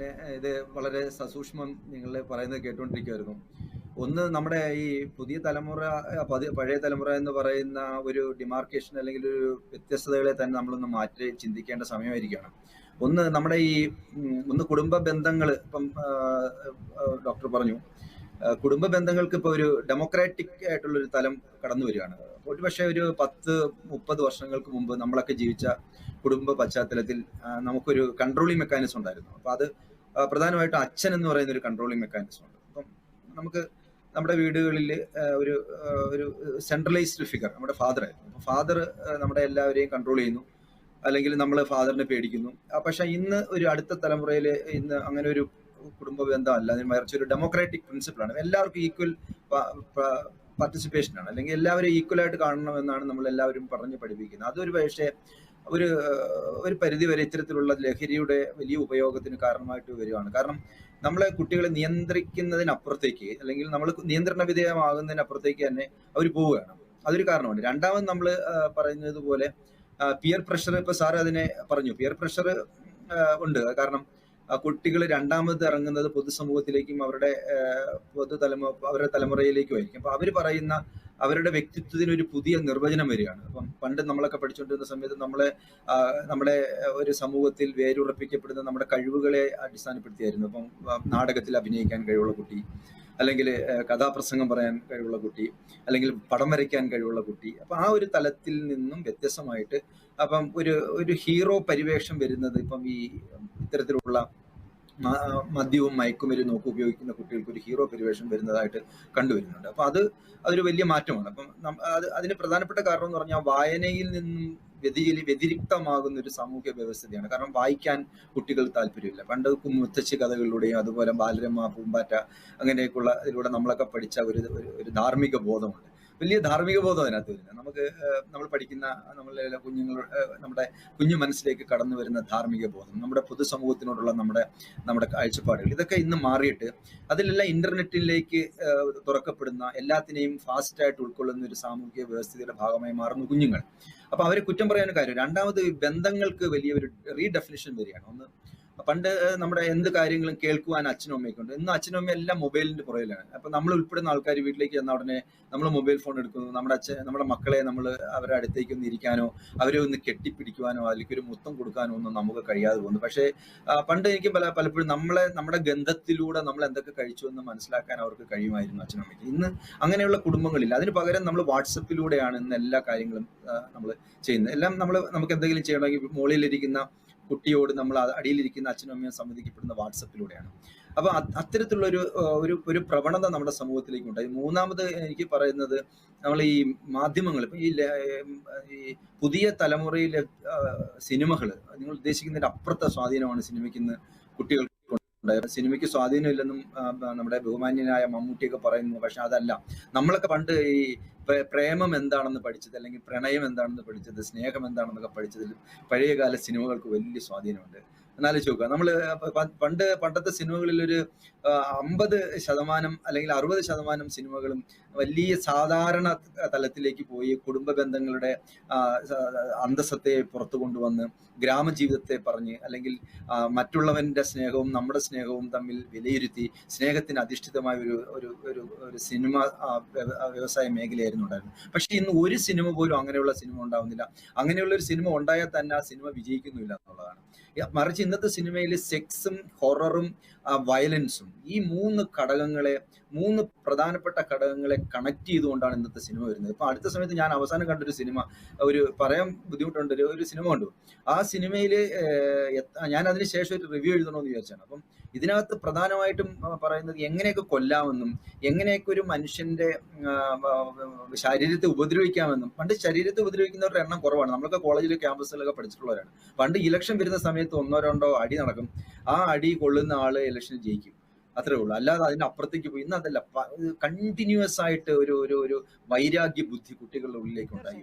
ഞാൻ ഇത് വളരെ സസൂക്ഷ്മം നിങ്ങൾ പറയുന്നത് കേട്ടുകൊണ്ടിരിക്കുമായിരുന്നു ഒന്ന് നമ്മുടെ ഈ പുതിയ തലമുറ പഴയ തലമുറ എന്ന് പറയുന്ന ഒരു ഡിമാർക്കേഷൻ അല്ലെങ്കിൽ ഒരു വ്യത്യസ്തതകളെ തന്നെ നമ്മളൊന്ന് മാറ്റി ചിന്തിക്കേണ്ട സമയമായിരിക്കുകയാണ്. ഒന്ന് നമ്മുടെ ഈ ഒന്ന് കുടുംബ ബന്ധങ്ങൾ ഇപ്പം ഡോക്ടർ പറഞ്ഞു കുടുംബ ബന്ധങ്ങൾക്ക് ഇപ്പോൾ ഒരു ഡെമോക്രാറ്റിക് ആയിട്ടുള്ള ഒരു തലം കടന്നു വരികയാണ്. ഒരുപക്ഷെ ഒരു പത്ത് മുപ്പത് വർഷങ്ങൾക്ക് മുമ്പ് നമ്മളൊക്കെ ജീവിച്ച കുടുംബ പശ്ചാത്തലത്തിൽ നമുക്കൊരു കൺട്രോളിങ് മെക്കാനിസം ഉണ്ടായിരുന്നു. അപ്പൊ അത് പ്രധാനമായിട്ടും അച്ഛൻ എന്ന് പറയുന്ന ഒരു കൺട്രോളിങ് മെക്കാനിസം ഉണ്ട്. അപ്പം നമുക്ക് നമ്മുടെ വീടുകളിൽ ഒരു ഒരു സെൻട്രലൈസ്ഡ് ഫിഗർ നമ്മുടെ ഫാദർ ആയിരുന്നു. അപ്പൊ ഫാദർ നമ്മുടെ എല്ലാവരെയും കൺട്രോൾ ചെയ്യുന്നു. അല്ലെങ്കിൽ നമ്മൾ ഫാദറിനെ പേടിക്കുന്നു. പക്ഷെ ഇന്ന് ഒരു അടുത്ത തലമുറയിൽ ഇന്ന് അങ്ങനെ ഒരു കുടുംബ ബന്ധമല്ല അതിന് മറിച്ച് ഒരു ഡെമോക്രാറ്റിക് പ്രിൻസിപ്പിളാണ് എല്ലാവർക്കും ഈക്വൽ പാർട്ടിസിപ്പേഷൻ ആണ്. അല്ലെങ്കിൽ എല്ലാവരെയും ഈക്വലായിട്ട് കാണണമെന്നാണ് നമ്മൾ എല്ലാവരും പറഞ്ഞ് പഠിപ്പിക്കുന്നത്. അതൊരു പക്ഷേ ഒരു ഒരു പരിധി വരെ ഇത്തരത്തിലുള്ള ലഹരിയുടെ വലിയ ഉപയോഗത്തിന് കാരണമായിട്ട് വരികയാണ്. കാരണം നമ്മളെ കുട്ടികളെ നിയന്ത്രിക്കുന്നതിനപ്പുറത്തേക്ക് അല്ലെങ്കിൽ നമ്മൾ നിയന്ത്രണ വിധേയമാകുന്നതിനപ്പുറത്തേക്ക് തന്നെ അവർ പോവുകയാണ്. അതൊരു കാരണമാണ്. രണ്ടാമത് നമ്മൾ പറയുന്നത് പോലെ പിയർ പ്രഷർ ഇപ്പൊ സാർ അതിനെ പറഞ്ഞു. പിയർ പ്രഷർ ഉണ്ട്. കാരണം കുട്ടികൾ രണ്ടാമത് ഇറങ്ങുന്നത് പൊതുസമൂഹത്തിലേക്കും അവരുടെ പൊതു പൊതുതലമു അവരുടെ തലമുറയിലേക്കും ആയിരിക്കും. അപ്പൊ അവർ പറയുന്ന അവരുടെ വ്യക്തിത്വത്തിന് ഒരു പുതിയ നിർവചനം വരികയാണ്. അപ്പം പണ്ട് നമ്മളൊക്കെ പഠിച്ചുകൊണ്ടിരുന്ന സമയത്ത് നമ്മളെ നമ്മുടെ ഒരു സമൂഹത്തിൽ വേരുറപ്പിക്കപ്പെടുന്ന നമ്മുടെ കഴിവുകളെ അടിസ്ഥാനപ്പെടുത്തിയായിരുന്നു. അപ്പം നാടകത്തിൽ അഭിനയിക്കാൻ കഴിവുള്ള കുട്ടി അല്ലെങ്കിൽ കഥാപ്രസംഗം പറയാൻ കഴിവുള്ള കുട്ടി അല്ലെങ്കിൽ പടം വരയ്ക്കാൻ കഴിവുള്ള കുട്ടി. അപ്പൊ ആ ഒരു തലത്തിൽ നിന്നും വ്യത്യസ്തമായിട്ട് അപ്പം ഒരു ഒരു ഹീറോ പരിവേഷം വരുന്നത് ഇപ്പം ഈ ഇത്തരത്തിലുള്ള മദ്യവും മയക്കുമരുന്നും ഒക്കെ ഉപയോഗിക്കുന്ന കുട്ടികൾക്ക് ഒരു ഹീറോ പരിവേഷം വരുന്നതായിട്ട് കണ്ടുവരുന്നുണ്ട് അപ്പൊ അത് അതൊരു വലിയ മാറ്റമാണ്. അപ്പം അത് അതിന് പ്രധാനപ്പെട്ട കാരണം എന്ന് പറഞ്ഞാൽ വായനയിൽ നിന്നും വ്യതിചലി വ്യതിരിക്തമാകുന്ന ഒരു സാമൂഹ്യ വ്യവസ്ഥയാണ്. കാരണം വായിക്കാൻ കുട്ടികൾ താല്പര്യമില്ല. പണ്ട് മുത്തശ്ശി കഥകളിലൂടെയും അതുപോലെ ബാലരമ പൂമ്പാറ്റ അങ്ങനെയൊക്കെയുള്ള ഇതിലൂടെ നമ്മളൊക്കെ പഠിച്ച ഒരു- ഒരു ധാർമ്മിക ബോധമുണ്ട്. വലിയ ധാർമ്മിക ബോധം അതിനകത്ത് വരുന്നത് നമുക്ക് നമ്മൾ പഠിക്കുന്ന നമ്മളെ കുഞ്ഞുങ്ങൾ നമ്മുടെ കുഞ്ഞു മനസ്സിലേക്ക് കടന്നു വരുന്ന ധാർമ്മിക ബോധം നമ്മുടെ പൊതുസമൂഹത്തിനോടുള്ള നമ്മുടെ നമ്മുടെ കാഴ്ചപ്പാടുകൾ ഇതൊക്കെ ഇന്ന് മാറിയിട്ട് അതിലെല്ലാം ഇന്റർനെറ്റിലേക്ക് തുറക്കപ്പെടുന്ന എല്ലാത്തിനെയും ഫാസ്റ്റ് ആയിട്ട് ഉൾക്കൊള്ളുന്ന ഒരു സാമൂഹിക വ്യവസ്ഥയുടെ ഭാഗമായി മാറുന്ന കുഞ്ഞുങ്ങൾ. അപ്പൊ അവരെ കുറ്റം പറയാൻ കാര്യം രണ്ടാമത് ബന്ധങ്ങൾക്ക് വലിയ ഒരു റീഡെഫിനിഷൻ വരികയാണ്. ഒന്ന് പണ്ട് നമ്മുടെ എന്ത് കാര്യങ്ങളും കേൾക്കുവാൻ അച്ഛനും അമ്മയ്ക്കുണ്ട് ഇന്ന് അച്ഛനും അമ്മയും എല്ലാം മൊബൈലിന്റെ പുറകിലാണ്. അപ്പൊ നമ്മൾ ഉൾപ്പെടുന്ന ആൾക്കാർ വീട്ടിലേക്ക് ചെന്ന ഉടനെ നമ്മൾ മൊബൈൽ ഫോൺ എടുക്കുന്നു. നമ്മുടെ അച്ഛൻ നമ്മുടെ മക്കളെ നമ്മൾ അവരെ അടുത്തേക്ക് ഒന്ന് ഇരിക്കാനോ അവരെ ഒന്ന് കെട്ടിപ്പിടിക്കുവാനോ അല്ലെങ്കിൽ ഒരു മുത്തം കൊടുക്കാനോ ഒന്നും നമുക്ക് കഴിയാതെ പോകുന്നു. പക്ഷേ പണ്ട് എനിക്ക് പല പലപ്പോഴും നമ്മളെ നമ്മുടെ ഗന്ധത്തിലൂടെ നമ്മൾ എന്തൊക്കെ കഴിച്ചു എന്ന് മനസ്സിലാക്കാൻ അവർക്ക് കഴിയുമായിരുന്നു അച്ഛനമ്മയ്ക്ക് ഇന്ന് അങ്ങനെയുള്ള കുടുംബങ്ങളില്ല. അതിന് പകരം നമ്മൾ വാട്സപ്പിലൂടെയാണ് ഇന്ന് എല്ലാ കാര്യങ്ങളും നമ്മൾ ചെയ്യുന്നത്. എല്ലാം നമ്മൾ നമുക്ക് എന്തെങ്കിലും ചെയ്യണമെങ്കിൽ മുകളിലിരിക്കുന്ന കുട്ടിയോട് നമ്മൾ അടിയിലിരിക്കുന്ന അച്ഛനും അമ്മയും സംബന്ധിക്കപ്പെടുന്ന വാട്സപ്പിലൂടെയാണ്. അപ്പൊ അത് അത്തരത്തിലുള്ള ഒരു ഒരു ഒരു പ്രവണത നമ്മുടെ സമൂഹത്തിലേക്ക് ഉണ്ടായി മൂന്നാമത് എനിക്ക് പറയുന്നത് നമ്മൾ ഈ മാധ്യമങ്ങൾ ഇപ്പൊ ഈ പുതിയ തലമുറയിലെ സിനിമകൾ നിങ്ങൾ ഉദ്ദേശിക്കുന്നതിന്റെ അപ്പുറത്തെ സ്വാധീനമാണ് സിനിമയ്ക്ക് ഇന്ന് കുട്ടികൾക്ക് ഉണ്ടായത് സിനിമയ്ക്ക് സ്വാധീനമില്ലെന്നും നമ്മുടെ ബഹുമാന്യനായ മമ്മൂട്ടിയൊക്കെ പറയുന്നു. പക്ഷെ അതല്ല നമ്മളൊക്കെ പണ്ട് ഈ പ്രേമം എന്താണെന്ന് പഠിച്ചത് അല്ലെങ്കിൽ പ്രണയം എന്താണെന്ന് പഠിച്ചത് സ്നേഹം എന്താണെന്നൊക്കെ പഠിച്ചതിൽ പഴയകാല സിനിമകൾക്ക് വലിയ സ്വാധീനമുണ്ട്. എന്നാലോചിച്ച് നോക്കുക. നമ്മൾ പണ്ട് പണ്ടത്തെ സിനിമകളിൽ ഒരു അമ്പത് ശതമാനം അല്ലെങ്കിൽ അറുപത് ശതമാനം സിനിമകളും വലിയ സാധാരണ തലത്തിലേക്ക് പോയി കുടുംബ ബന്ധങ്ങളുടെ അന്തസ്സത്തെ പുറത്തു കൊണ്ടുവന്ന് ഗ്രാമജീവിതത്തെ പറഞ്ഞ് അല്ലെങ്കിൽ മറ്റുള്ളവന്റെ സ്നേഹവും നമ്മുടെ സ്നേഹവും തമ്മിൽ വിലയിരുത്തി സ്നേഹത്തിന് അധിഷ്ഠിതമായ ഒരു ഒരു ഒരു ഒരു സിനിമ വ്യവസായ മേഖലയായിരുന്നു ഉണ്ടായിരുന്നത്. പക്ഷെ ഇന്ന് ഒരു സിനിമ പോലും അങ്ങനെയുള്ള സിനിമ ഉണ്ടാവുന്നില്ല. അങ്ങനെയുള്ള ഒരു സിനിമ ഉണ്ടായാൽ തന്നെ ആ സിനിമ വിജയിക്കുന്നില്ല എന്നുള്ളതാണ്. മറിച്ച് ഇന്നത്തെ സിനിമയിൽ സെക്സും ഹൊററും വയലൻസും ഈ മൂന്ന് ഘടകങ്ങളെ മൂന്ന് പ്രധാനപ്പെട്ട ഘടകങ്ങളെ കണക്ട് ചെയ്തുകൊണ്ടാണ് ഇന്നത്തെ സിനിമ വരുന്നത്. ഇപ്പൊ അടുത്ത സമയത്ത് ഞാൻ അവസാനം കണ്ടൊരു സിനിമ ഒരു പറയാൻ ബുദ്ധിമുട്ടുണ്ട് ഒരു- സിനിമ കണ്ടു. ആ സിനിമയിൽ ഞാൻ അതിന് ശേഷം ഒരു റിവ്യൂ എഴുതണമെന്ന് വിചാരിച്ചാണ്. അപ്പം ഇതിനകത്ത് പ്രധാനമായിട്ടും പറയുന്നത് എങ്ങനെയൊക്കെ കൊല്ലാമെന്നും എങ്ങനെയൊക്കെ ഒരു മനുഷ്യന്റെ ശരീരത്തെ ഉപദ്രവിക്കാമെന്നും പണ്ട് ശരീരത്തെ ഉപദ്രവിക്കുന്നവരുടെ എണ്ണം കുറവാണ്. നമ്മളൊക്കെ കോളേജിലെ ക്യാമ്പസുകളിലൊക്കെ പഠിച്ചിട്ടുള്ളവരാണ്. പണ്ട് ഇലക്ഷൻ വരുന്ന സമയത്ത് ഒന്നോ രണ്ടോ അടി നടക്കും. ആ അടി കൊള്ളുന്ന ആൾ ഇലക്ഷനിൽ ജയിക്കും. അത്രേ ഉള്ളൂ. അല്ലാതെ അതിന്റെ അപ്പുറത്തേക്ക് പോയി ഇന്ന് അതല്ല കണ്ടിന്യൂസ് ആയിട്ട് ഒരു ഒരു ഒരു വൈരാഗ്യ ബുദ്ധി കുട്ടികളുടെ ഉള്ളിലേക്ക് ഉണ്ടായി.